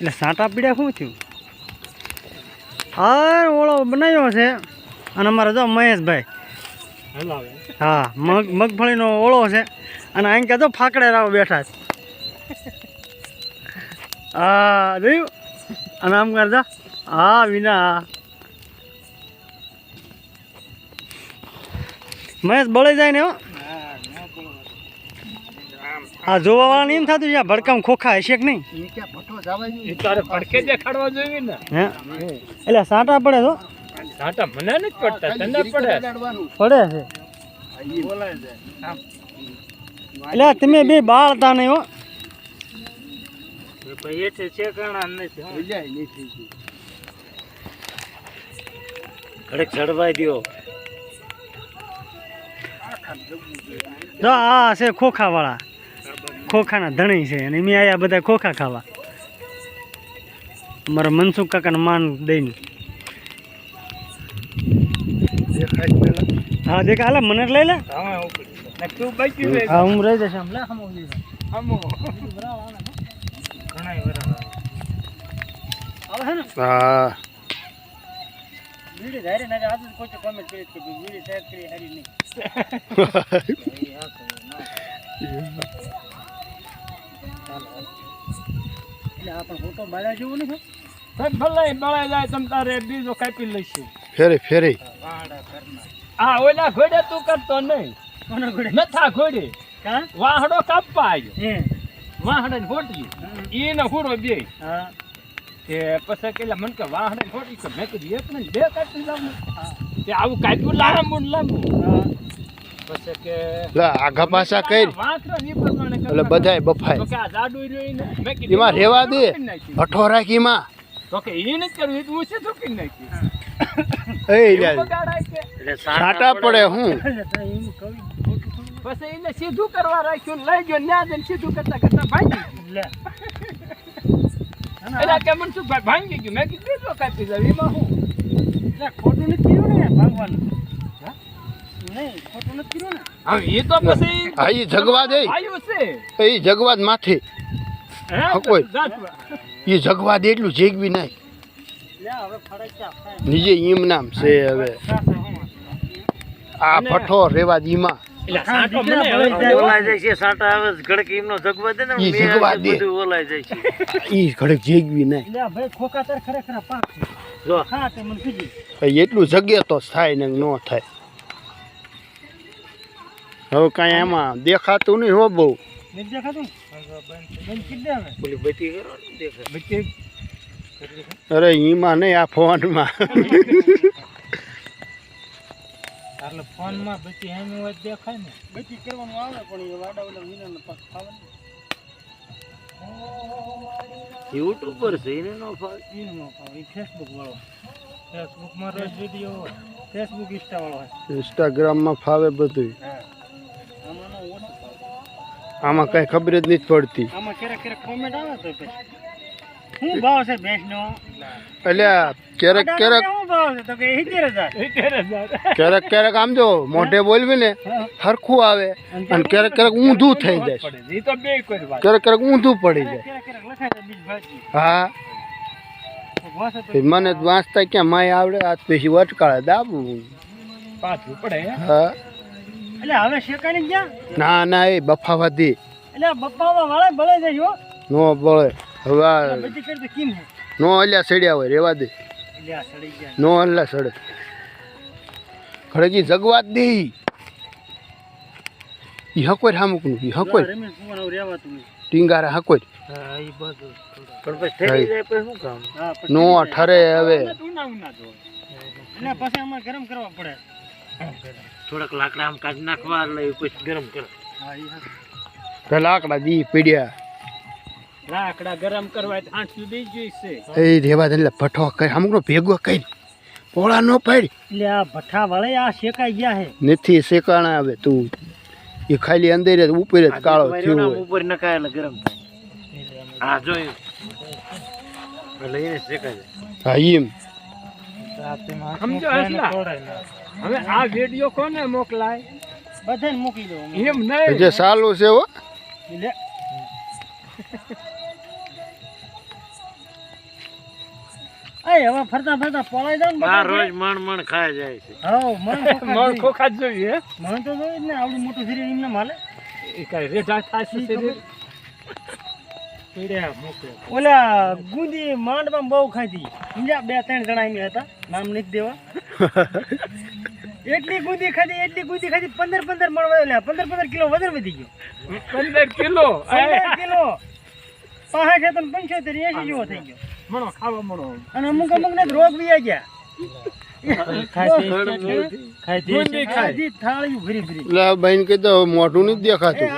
એટલે સાંટા પીડ્યા શું થયું? હા ઓળો બનાવ્યો છે. અને અમારે જો મહેશભાઈ. હા, મગ, મગફળીનો ઓળો છે. અને અહીં કહેતો ફાકડે રાવ બેઠા છે. હા, જોયું? અને આમ કરતા હા, વિના. મહેશ બળી જાય ને હો. આ જોવા વાળા એમ થતું છે? આ ભડકામ ખોખા હશે કે નહીં? તારે પડકે દેખાડવા જોઈએ ને. હે? એટલે સાંટા પડે તો? સાંટા મને નથી પડતા તને પડે. પડે છે? એટલે તમે બે બાળતા નહીં હો. ચડવાઈ દો જો આ છે ખોખા વાળા ખોખાના ધણી છે અને મેં આયા બધા ખોખા ખાવા. અમારા મનસુખ કાકાને માન દઈને. હા દેખા હાલે મને લઈ લે. હા હું રહી. જશે આમ. લે હમો હા વીડી ધારી નાખે આજે કોઈ કોમેન્ટ કરી કે ભાઈ વીડી કરી હારી નહીં. ફેરી ફેરી. આ ઓલા ઘોડે તું કરતો નહીં. ઘોડે? નથા ઘોડે. કા? વાહડો કાપવા આવ્યો હે. વાહડે ઘોટ્યું ઈને હુરો બે. હા. તે પછી કેલા મન કે વાહડે ઘોટી મેં કીધું એક ને બે કાપી લાવું. તે આવું કાપ્યું લાંબુ. લાંબુ હા પછી કે લે આગા પાછા કઈ વાંકરો એટલે બધાય બફાય. તો કે આ જાડું રહ્યું ને મેં કીધું એમાં રેવા દે. કરી. ભઠ્ઠો કરી બગાડાય કે છાંટા પડે. હું. પછી એને સીધું કરવા રાખ્યું ને લઈ ગયો ન્યા જઈને સીધું કરતા કરતા ભાંગી ગયું. એટલે કે મને ભાઈ ભાંગી ગયું? મેં કીધું કાપી જાવ એમાં હું? ખોટું નથી કર્યું ને ભાગવાનું? નહીં ખોટું નથી કર્યું ને. હવે એ તો પછી હા ઈ જગવા દે. આવ્યું છે. એ જગવા જ માથે. હે? કોઈ. એ જગવા દે એટલું જેગવી નહીં. નીજે ઈમ નામ છે હવે. આ ભઠ્ઠો રેવા દીમાં એટલે હા, સાંટો દીકરા મને ભરાઈ હવે જાય. ઓલાય જાય છે સાટા આવે ઘડક ઈમનો જગવા દે ને ઈ જગવા દે. ઓલાય જાય છે. ઈ ઘડક જેગવી નહીં લે ભાઈ ખોખા તાર ખરેખર આ પાક છે. જો. હા તે મને કીધું. ભાઈ એટલું જગે તો થાય ને ન થાય. હવે કાંઈ એમાં દેખાતું નહીં હો બહુ. નથી દેખાતું? અરે ઈમાં નહીં આ ફોનમાં. એટલે ફોનમાં બચ્ચી એમ હોય દેખાય ને. બચી કરવાનું આવે પણ એ વાડા વાડા વિનાના પાક ખાવાનું. યુટ્યુબર છે એને નો ફાવે. ઈ નો ખાવ ફેસબુક વાળો. ફેસબુકમાં રોજ વીડિયો ફેસબુક ઇન્સ્ટા વાળો ઇન્સ્ટાગ્રામમાં ફાવે બધું. આમાં કઈ ખબર જ નથી પડતી. આમાં ક્યારેક ક્યારેક કોમેન્ટ આવે તો શું ભાવ છે ભેંસનો? એટલે ક્યારેક ક્યારેક શું ભાવ છે? તો કે સિત્તેર હજાર. ક્યારેક ક્યારેક આમ જો મોઢે બોલવી ને હરખું આવે અને ક્યારેક ક્યારેક ઊંધું થઈ જાય. એ તો બે કોઈ વાત. ક્યારેક ક્યારેક ઊંધું પડી જાય. હા. મને તો વાંચતા ક્યાં માય આવડે આ પછી વટકાળે દાબવું પાછું પડે હે? હા એટલે હવે શેકાણી ગયા ના ના એ બફાવાથી એટલે બપ્પામાં વાળા ભળે જાય હો નો ભળે હવે બધી કરી તો કેમ છે નો અલ્યા સડ્યા હોય રેવા દે અલ્યા સડી ગયા નો અલ્યા સડે ખડકી જગવાત દે ઈ હકોર હામુકનું ઈ હકોર રમેશ કુમાર હવે રહેવાતું નહીં ટીંગારા હકોર હા એ બધું પણ પછી ઠરી જાય પછી શું કામ નો ઠરે હવે જો પછી અમારે ગરમ કરવા પડે થોડાક લાકડા આમ કાઢી નાખવા એટલે પછી ગરમ કરો. લાકડા દી પીડ્યા. લાકડા ગરમ કરવા તો આઠ સુધી જોઈશે. એ રેવા દે એટલે ભઠો કઈ અમુકનો ભેગો કઈ પોળા નો પડ. એટલે આ ભઠ્ઠા વળે આ શેકાઈ ગયા હે. નથી શેકાણા આવે તું. એ ખાલી અંદર જ ઉપર જ કાળો થયો ઉપર નખાય એટલે ગરમ થાય. હા જોયું. એટલે એને શેકાય હા એમ સમજો હસલા. હવે આ વીડિયો કોને મોકલાય? બધાને મોકલી દો એમ નહીં. જે સાલું છે હો. હવે ફરતા ફરતા પળાઈ જાવ ને રોજ મણ મણ ખાઈ જાય છે. હાવ મણ મણ ખોખા જોઈએ મણ તો જોઈ ને આવડું મોટું શરીર એમને માલે. એ કાંઈ રેઢા થાય શરીર. ઓલા ગુંદી માંડમાં બહુ ખાધી. બે ત્રણ જણા એમ હતા નામ નથી દેવા. એટલી ગુંદી ખાધી એટલી ગુંદી ખાધી પંદર પંદર મણ વધે પંદર પંદર કિલો વજન વધી ગયો. પંદર કિલો? પંદર કિલો. પાસઠ છે તો પંચોતેર એસી જેવો થઈ ગયો. મણો ખાવા મણો. અને અમુક અમુક ને રોગ બી ગયા. મોઢું નથી દેખાતું.